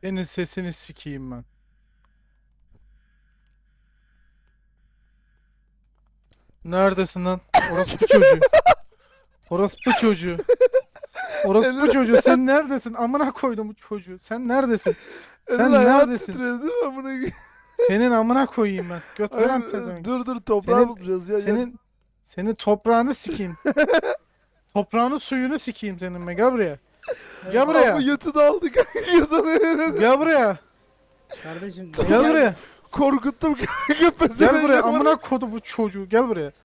Senin sesini sikeyim ben. Neredesin lan? Orospu çocuğu. Orospu çocuğu. Orospu çocuğu sen neredesin? Amına koydum bu çocuğu. Sen neredesin? Sen neredesin? Titredim amına Senin amına koyayım ben. Götüren pezevenk. Dur dur toprağı bulacağız ya. Senin senin toprağını sikeyim. Toprağını suyunu sikeyim senin be. Gel buraya. Gel buraya. Ama götü de aldık. Yazanı Gel buraya. Kardeşim Gel buraya. korkuttum kanka Gel buraya. Amına kodu bu çocuğu. Gel buraya.